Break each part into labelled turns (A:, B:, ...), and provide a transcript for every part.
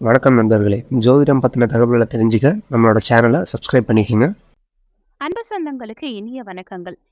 A: வணக்கம் நண்பர்களே. ஜோதிடம் பற்றின தகவல்களை தெரிஞ்சுக்க நம்மளோட சேனலை சப்ஸ்கிரைப் பண்ணிக்கோங்க.
B: அன்பு சொந்தங்களுக்கு இனிய வணக்கங்கள்.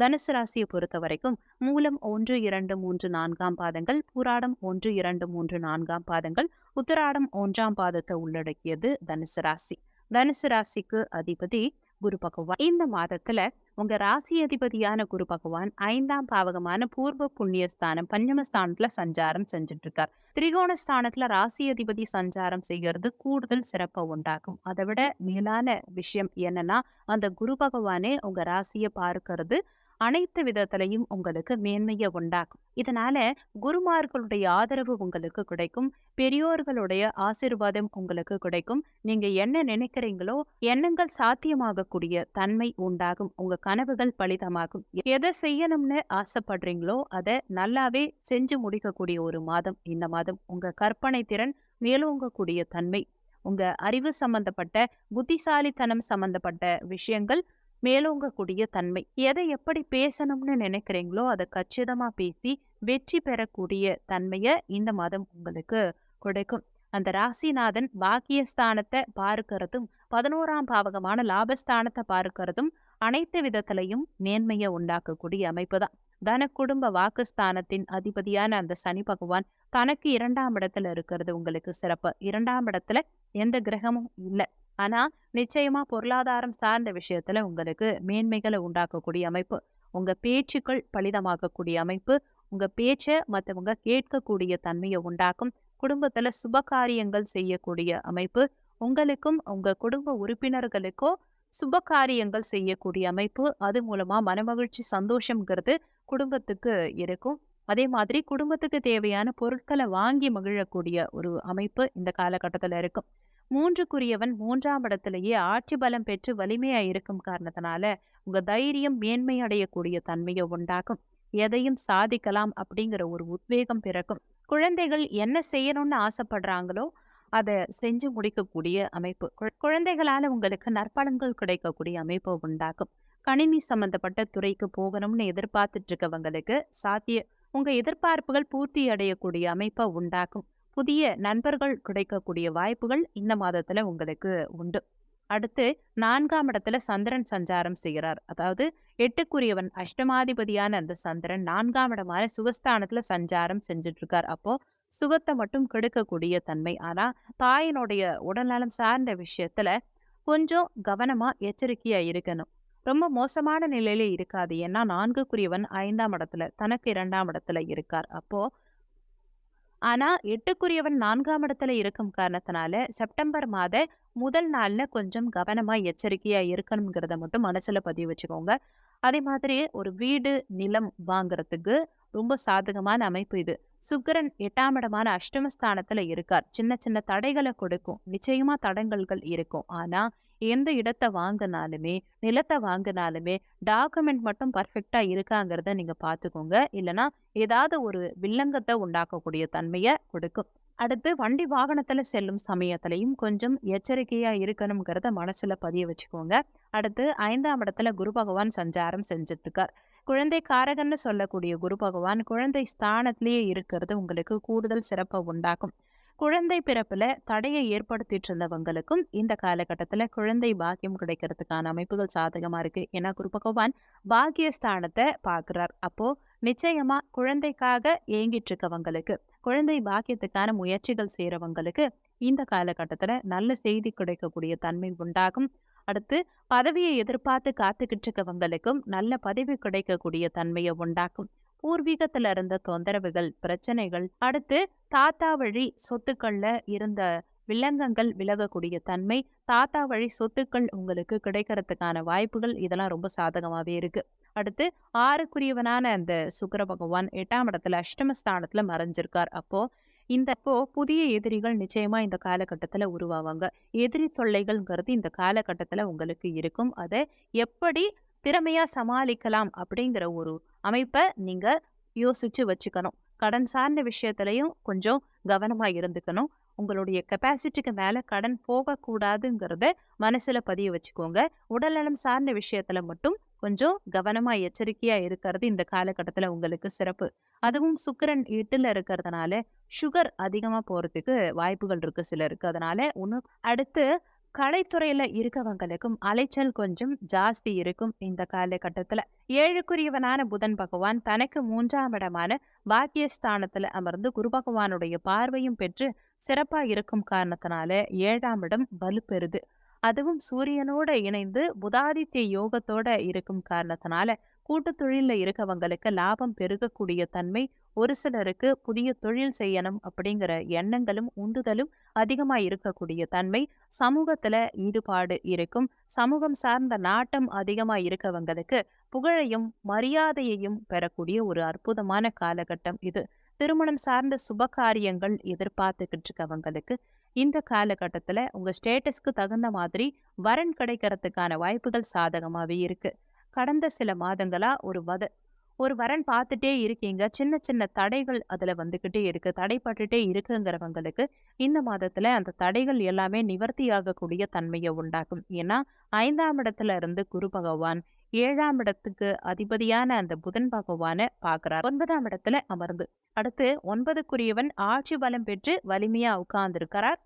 B: தனுசு ராசியை பொறுத்த வரைக்கும் மூலம் ஒன்று இரண்டு மூன்று நான்காம் பாதங்கள் புராடம் ஒன்று இரண்டு மூன்று நான்காம் பாதங்கள் உத்தராடம் ஒன்றாம் பாதத்தை உள்ளடக்கியது தனுசு ராசி. தனுசு ராசிக்கு அதிபதி குரு பகவான். இந்த மாதத்துல உங்க ராசி அதிபதியான குரு பகவான் ஐந்தாம் பாவகமான பூர்வ புண்ணியஸ்தானம் பஞ்சமஸ்தானத்துல சஞ்சாரம் செஞ்சுட்டு இருக்கார் திரிகோண ஸ்தானத்துல ராசி அதிபதி சஞ்சாரம் செய்யறது கூடுதல் சிறப்பை உண்டாக்கும். அதை விட மேலான விஷயம் என்னன்னா அந்த குரு பகவானே உங்க ராசியை பார்க்கறது அனைத்து விதத்திலையும் உங்களுக்கு மேன்மையை உண்டாக்கும். இதனால குருமார்களுடைய ஆதரவு உங்களுக்கு கிடைக்கும். பெரியோர்களுடைய ஆசிர்வாதம் உங்களுக்கு கிடைக்கும். நீங்க என்ன நினைக்கிறீங்களோ எண்ணங்கள் சாத்தியமாகக்கூடிய தன்மை உண்டாகும். உங்க கனவுகள் பலிதமாகும். எதை செய்யணும்னு ஆசைப்படுறீங்களோ அதை நல்லாவே செஞ்சு முடிக்கக்கூடிய ஒரு மாதம் இந்த மாதம். உங்க கற்பனை திறன் மேலோங்கக்கூடிய தன்மை. உங்க அறிவு சம்பந்தப்பட்ட புத்திசாலித்தனம் சம்பந்தப்பட்ட விஷயங்கள் மேலோங்கக்கூடிய தன்மை. எதை எப்படி பேசணும்னு நினைக்கிறீங்களோ அதை கச்சிதமா பேசி வெற்றி பெறக்கூடிய தன்மையை இந்த மாதம் உங்களுக்கு கொடுக்கும். அந்த ராசிநாதன் பாக்கியஸ்தானத்தை பார்க்கறதும் பதினோராம் பாவகமான லாபஸ்தானத்தை பார்க்கறதும் அனைத்து விதத்திலையும் மேன்மையை உண்டாக்கக்கூடிய அமைப்பு தான். தன குடும்ப வாக்குஸ்தானத்தின் அதிபதியான அந்த சனி பகவான் தனக்கு இரண்டாம் இடத்துல இருக்கிறது உங்களுக்கு சிறப்பு. இரண்டாம் இடத்துல எந்த கிரகமும் இல்லை. ஆனா நிச்சயமா பொருளாதாரம் சார்ந்த விஷயத்துல உங்களுக்கு மேன்மைகளை உண்டாக்கக்கூடிய அமைப்பு உங்க பேச்சுக்கள் பலிதமாகக்கூடிய அமைப்பு உங்க பேச்ச மத்தவங்க கேட்கக்கூடிய தன்மையை உண்டாக்கும் குடும்பத்துல சுபகாரியங்கள் செய்யக்கூடிய அமைப்பு உங்களுக்கும் உங்க குடும்ப உறுப்பினர்களுக்கோ சுப காரியங்கள் செய்யக்கூடிய அமைப்பு அது மூலமா மனமகிழ்ச்சி சந்தோஷம்ங்கிறது குடும்பத்துக்கு இருக்கும். அதே மாதிரி குடும்பத்துக்கு தேவையான பொருட்களை வாங்கி மகிழக்கூடிய ஒரு அமைப்பு இந்த காலகட்டத்துல இருக்கும். மூன்றுக்குரியவன் மூன்றாம் இடத்திலேயே ஆட்சி பலம் பெற்று வலிமையா இருக்கும் காரணத்தினால உங்க தைரியம் மேன்மை அடையக்கூடிய தன்மையை உண்டாக்கும். எதையும் சாதிக்கலாம் அப்படிங்கிற ஒரு உத்வேகம் பிறக்கும். குழந்தைகள் என்ன செய்யணும்னு ஆசைப்படுறாங்களோ அதை செஞ்சு முடிக்கக்கூடிய அமைப்பு. குழந்தைகளால உங்களுக்கு நற்பலன்கள் கிடைக்கக்கூடிய அமைப்பு உண்டாக்கும். கணினி சம்பந்தப்பட்ட துறைக்கு போகணும்னு எதிர்பார்த்துட்டு இருக்கவங்களுக்கு சாத்திய உங்க எதிர்பார்ப்புகள் பூர்த்தி அடையக்கூடிய அமைப்பை உண்டாக்கும். புதிய நண்பர்கள் கிடைக்கக்கூடிய வாய்ப்புகள் இந்த மாதத்துல உங்களுக்கு உண்டு. அடுத்து நான்காம் இடத்துல சந்திரன் சஞ்சாரம் செய்கிறார் அதாவது எட்டுக்குரியவன் அஷ்டமாதிபதியான அந்த சந்திரன் நான்காம் இடமான சுகஸ்தானத்துல சஞ்சாரம் செஞ்சுட்டு இருக்கார் அப்போ சுகத்தை மட்டும் கெடுக்கக்கூடிய தன்மை. ஆனா தாயினுடைய உடல்நலம் சார்ந்த விஷயத்துல கொஞ்சம் கவனமா எச்சரிக்கையா இருக்கணும். ரொம்ப மோசமான நிலையில இருக்காது. ஏன்னா நான்குக்குரியவன் ஐந்தாம் இடத்துல தனக்கு இரண்டாம் இடத்துல இருக்கார். அப்போ ஆனா எட்டுக்குரியவன் நான்காம் இடத்துல இருக்கும் காரணத்தினால செப்டம்பர் மாத முதல் நாள்ல கொஞ்சம் கவனமா எச்சரிக்கையா இருக்கணுங்கிறத மட்டும் மனசுல பதிவு வச்சுக்கோங்க. அதே மாதிரி ஒரு வீடு நிலம் வாங்குறதுக்கு ரொம்ப சாதகமான அமைப்பு இது. சுக்கரன் எட்டாம் இடமான அஷ்டமஸ்தானத்துல இருக்கார். சின்ன சின்ன தடைகளை கொடுக்கும். நிச்சயமா தடங்கல்கள் இருக்கும். ஆனா எந்த இடத்தை வாங்கினாலுமே நிலத்தை வாங்கினாலுமே டாக்குமெண்ட் மட்டும் பர்ஃபெக்டா இருக்காங்கிறத நீங்க பார்த்துக்கோங்க. இல்லைனா ஏதாவது ஒரு வில்லங்கத்தை உண்டாக்கக்கூடிய தன்மையை கொடுக்கும். அடுத்து வண்டி வாகனத்துல செல்லும் சமயத்திலையும் கொஞ்சம் எச்சரிக்கையா இருக்கணுங்கிறத மனசுல பதிய வச்சுக்கோங்க. அடுத்து ஐந்தாம் இடத்துல குரு பகவான் சஞ்சாரம் செஞ்சுட்டு இருக்கார் குழந்தை காரகன்னு சொல்லக்கூடிய குரு பகவான் குழந்தை ஸ்தானத்திலேயே இருக்கிறது உங்களுக்கு கூடுதல் சிறப்பை உண்டாக்கும். குழந்தை பிறப்புல தடையை ஏற்படுத்திட்டு இருந்தவங்களுக்கும் இந்த காலகட்டத்துல குழந்தை பாக்கியம் கிடைக்கிறதுக்கான அமைப்புகள் சாதகமா இருக்கு. ஏன்னா குரு பகவான் பாக்கியஸ்தானத்தை பார்க்கிறார் அப்போ நிச்சயமா குழந்தைக்காக ஏங்கிட்டு இருக்கவங்களுக்கு குழந்தை பாக்கியத்துக்கான முயற்சிகள் செய்யறவங்களுக்கு இந்த காலகட்டத்துல நல்ல செய்தி கிடைக்கக்கூடிய தன்மை உண்டாகும். அடுத்து பதவியை எதிர்பார்த்து காத்துக்கிட்டு இருக்கவங்களுக்கும் நல்ல பதவி கிடைக்கக்கூடிய தன்மையை உண்டாக்கும். பூர்வீகத்துல இருந்த தொந்தரவுகள் பிரச்சனைகள் அடுத்து தாத்தா வழி சொத்துக்கள்ல இருந்த வில்லங்கங்கள் விலகக்கூடிய தன்மை தாத்தா வழி சொத்துக்கள் உங்களுக்கு கிடைக்கிறதுக்கான வாய்ப்புகள் இதெல்லாம் ரொம்ப சாதகமாகவே இருக்கு. அடுத்து ஆறுக்குரியவனான அந்த சுக்கர பகவான் எட்டாம் இடத்துல அஷ்டமஸ்தானத்துல மறைஞ்சிருக்கார். அப்போ இந்த இப்போ புதிய எதிரிகள் நிச்சயமா இந்த காலகட்டத்தில் உருவாவாங்க. எதிரி தொல்லைகள்ங்கிறது இந்த காலகட்டத்தில் உங்களுக்கு இருக்கும். அதை எப்படி திறமையா சமாளிக்கலாம் அப்படிங்கிற ஒரு அமைப்பை நீங்க யோசிச்சு வச்சுக்கணும். கடன் சார்ந்த விஷயத்துலையும் கொஞ்சம் கவனமா இருந்துக்கணும். உங்களுடைய கெப்பாசிட்டிக்கு மேல கடன் போகக்கூடாதுங்கிறத மனசுல பதிய வச்சுக்கோங்க. உடல்நலம் சார்ந்த விஷயத்துல மட்டும் கொஞ்சம் கவனமா எச்சரிக்கையா இருக்கிறது இந்த காலகட்டத்துல உங்களுக்கு சிறப்பு. அதுவும் சுக்கரன் எட்டில் இருக்கிறதுனால சுகர் அதிகமா போறதுக்கு வாய்ப்புகள் இருக்கு சிலருக்கு. அதனால ஒன்று அடுத்து கலைத்துறையில இருக்கவங்களுக்கும் அலைச்சல் கொஞ்சம் ஜாஸ்தி இருக்கும் இந்த காலகட்டத்துல. ஏழுக்குரியவனான புதன் பகவான் தனக்கு மூன்றாம் இடமான பாக்கியஸ்தானத்துல அமர்ந்து குரு பகவானுடைய பார்வையும் பெற்று சிறப்பா இருக்கும் காரணத்தினால ஏழாம் இடம் வலுப்பெறுது. அதுவும் சூரியனோட இணைந்து புதாதித்ய யோகத்தோட இருக்கும் காரணத்தினால கூட்டு தொழிலில் இருக்கவங்களுக்கு லாபம் பெருகக்கூடிய தன்மை ஒரு சிலருக்கு புதிய தொழில் செய்யணும் அப்படிங்கிற எண்ணங்களும் உந்துதலும் அதிகமா இருக்கக்கூடிய தன்மை சமூகத்துல ஈடுபாடு இருக்கும். சமூகம் சார்ந்த நாட்டம் அதிகமா இருக்கவங்களுக்கு புகழையும் மரியாதையையும் பெறக்கூடிய ஒரு அற்புதமான காலகட்டம் இது. திருமணம் சார்ந்த சுப காரியங்கள் எதிர்பார்த்துக்கிட்டு இருக்கவங்களுக்கு இந்த காலகட்டத்துல உங்க ஸ்டேட்டஸ்க்கு தகுந்த மாதிரி வரன் கிடைக்கிறதுக்கான வாய்ப்புகள் சாதகமாவே இருக்கு. கடந்த சில மாதங்களா ஒரு வத ஒரு வரன் பார்த்துட்டே இருக்கீங்க. சின்ன சின்ன தடைகள் அதுல வந்துகிட்டே இருக்கு. தடைப்பட்டுட்டே இருக்குங்கிறவங்களுக்கு இந்த மாதத்துல அந்த தடைகள் எல்லாமே நிவர்த்தியாகக்கூடிய தன்மையை உண்டாக்கும். ஏன்னா ஐந்தாம் இடத்துல இருந்து குரு பகவான் ஏழாம் இடத்துக்கு அதிபதியான அந்த புதன் பகவானை பார்க்குறார். ஒன்பதாம் இடத்துல அமர்ந்து அடுத்து ஒன்பதுக்குரியவன் ஆட்சி பலம் பெற்று வலிமையா உட்கார்ந்துருக்கிறார்.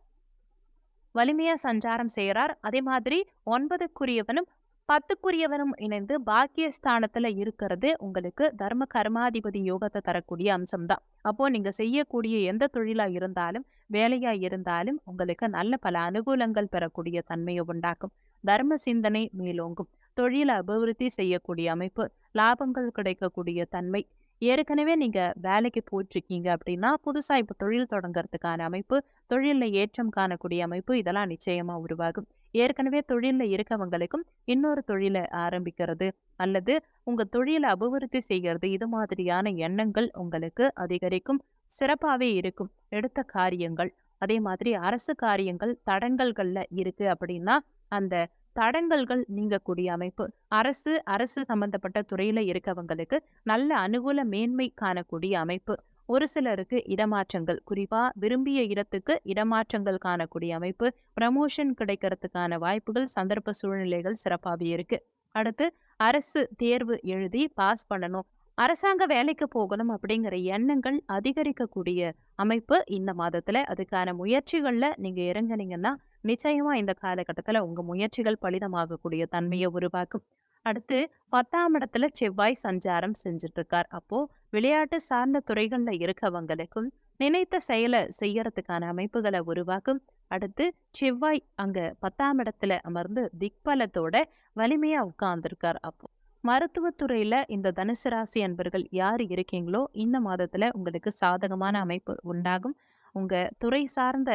B: வலிமையா சஞ்சாரம் செய்யறார் அதே மாதிரி ஒன்பதுக்குரியவனும் பத்துக்குரியவனும் இணைந்து பாக்கியஸ்தானத்துல இருக்கிறது உங்களுக்கு தர்ம கர்மாதிபதி யோகத்தை தரக்கூடிய அம்சம்தான். அப்போ நீங்க செய்யக்கூடிய எந்த தொழிலா இருந்தாலும் வேலையா இருந்தாலும் உங்களுக்கு நல்ல பல அனுகூலங்கள் பெறக்கூடிய தன்மையை உண்டாக்கும். தர்ம சிந்தனை மேலோங்கும். தொழிலை அபிவிருத்தி செய்யக்கூடிய அமைப்பு லாபங்கள் கிடைக்கக்கூடிய தன்மை. ஏற்கனவே நீங்க வேலைக்கு போயிட்டு இருக்கீங்க அப்படின்னா புதுசா இப்போ தொழில் தொடங்குறதுக்கான அமைப்பு தொழிலில் ஏற்றம் காணக்கூடிய அமைப்பு இதெல்லாம் நிச்சயமா உருவாகும். ஏற்கனவே தொழில்ல இருக்கவங்களுக்கும் இன்னொரு தொழிலை ஆரம்பிக்கிறது அல்லது உங்க தொழிலை அபிவிருத்தி செய்கிறது இது மாதிரியான எண்ணங்கள் உங்களுக்கு அதிகரிக்கும் சிறப்பாவே இருக்கும். எடுத்த காரியங்கள் அதே மாதிரி அரசு காரியங்கள் தடங்கல்கள்ல இருக்கு அப்படின்னா அந்த தடங்கல்கள் நீங்கக்கூடிய அமைப்பு அரசு அரசு சம்பந்தப்பட்ட துறையில இருக்கவங்களுக்கு நல்ல அனுகூல மேன்மை காணக்கூடிய அமைப்பு. ஒரு சிலருக்கு இடமாற்றங்கள் குறிப்பா விரும்பிய இடத்துக்கு இடமாற்றங்கள் காணக்கூடிய அமைப்பு ப்ரமோஷன் கிடைக்கிறதுக்கான வாய்ப்புகள் சந்தர்ப்ப சூழ்நிலைகள் சிறப்பாகவே இருக்கு. அடுத்து அரசு தேர்வு எழுதி பாஸ் பண்ணணும். அரசாங்க வேலைக்கு போகணும் அப்படிங்கிற எண்ணங்கள் அதிகரிக்கக்கூடிய அமைப்பு இந்த மாதத்துல. அதுக்கான முயற்சிகள்ல நீங்க இறங்குனீங்கன்னா நிச்சயமா இந்த காலகட்டத்துல உங்க முயற்சிகள் பலிதமாகக்கூடிய தன்மையை உருவாக்கும். அடுத்து பத்தாம் இடத்துல செவ்வாய் சஞ்சாரம் செஞ்சுட்டு இருக்கார் அப்போ விளையாட்டு சார்ந்த துறைகள்ல இருக்கவங்களுக்கும் நினைத்த செயலை செய்யறதுக்கான அமைப்புகளை உருவாக்கும். அடுத்து செவ்வாய் அங்க பத்தாம் இடத்துல அமர்ந்து திக்பலத்தோட வலிமையா உட்கார்ந்துருக்கார். அப்போ மருத்துவத்துறையில இந்த தனுசு ராசி அன்பர்கள் யார் இருக்கீங்களோ இந்த மாதத்துல உங்களுக்கு சாதகமான அமைப்பு உண்டாகும். உங்க துறை சார்ந்த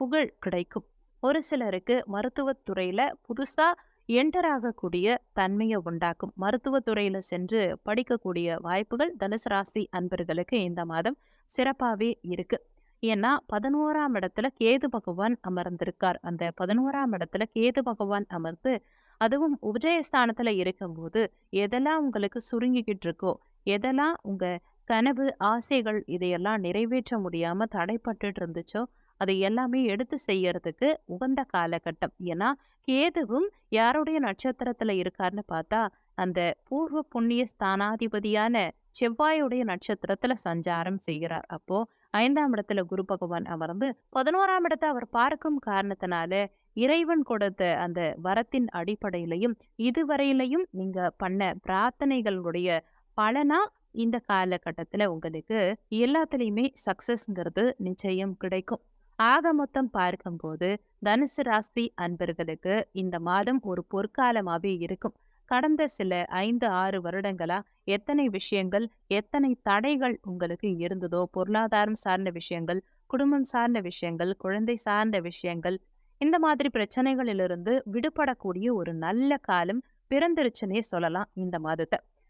B: புகழ் கிடைக்கும். ஒரு சிலருக்கு மருத்துவத்துறையில புதுசா என்டர் ஆகக்கூடிய தன்மையை உண்டாக்கும். மருத்துவத்துறையில் சென்று படிக்கக்கூடிய வாய்ப்புகள் தனுசு ராசி அன்பர்களுக்கு இந்த மாதம் சிறப்பாகவே இருக்கு. ஏன்னா பதினோராம் இடத்துல கேது பகவான் அமர்ந்திருக்கார். அந்த பதினோராம் இடத்துல கேது பகவான் அமர்ந்து அதுவும் உபஜயஸ்தானத்தில் இருக்கும்போது எதெல்லாம் உங்களுக்கு சுருங்கிக்கிட்டு இருக்கோ எதெல்லாம் உங்கள் கனவு ஆசைகள் இதையெல்லாம் நிறைவேற்ற முடியாமல் தடைப்பட்டுட்டு இருந்துச்சோ அதை எல்லாமே எடுத்து செய்யறதுக்கு உகந்த காலகட்டம். ஏன்னா கேதுவும் யாருடைய நட்சத்திரத்துல இருக்காருன்னு பார்த்தா அந்த பூர்வ புண்ணிய ஸ்தானாதிபதியான செவ்வாயுடைய நட்சத்திரத்துல சஞ்சாரம் செய்கிறார். அப்போ ஐந்தாம் இடத்துல குரு பகவான் அமர்ந்து பதினோராம் இடத்தை அவர் பார்க்கும் காரணத்தினால இறைவன் கொடுத்த அந்த வரத்தின் அடிப்படையிலையும் இதுவரையிலையும் நீங்க பண்ண பிரார்த்தனைகளுடைய பலனா இந்த காலகட்டத்துல உங்களுக்கு எல்லாத்துலயுமே சக்சஸ்ங்கிறது நிச்சயம் கிடைக்கும். ஆக மொத்தம் பார்க்கும்போது தனுசு ராசி அன்பர்களுக்கு இந்த மாதம் ஒரு பொற்காலமாவே இருக்கும். கடந்த சில ஐந்து ஆறு வருடங்களா எத்தனை விஷயங்கள் எத்தனை தடைகள் உங்களுக்கு இருந்ததோ பொருளாதாரம் சார்ந்த விஷயங்கள் குடும்பம் சார்ந்த விஷயங்கள் குழந்தை சார்ந்த விஷயங்கள் இந்த மாதிரி பிரச்சனைகளிலிருந்து விடுபடக்கூடிய ஒரு நல்ல காலம் பிறந்திருச்சுன்னே சொல்லலாம் இந்த மாதத்தை.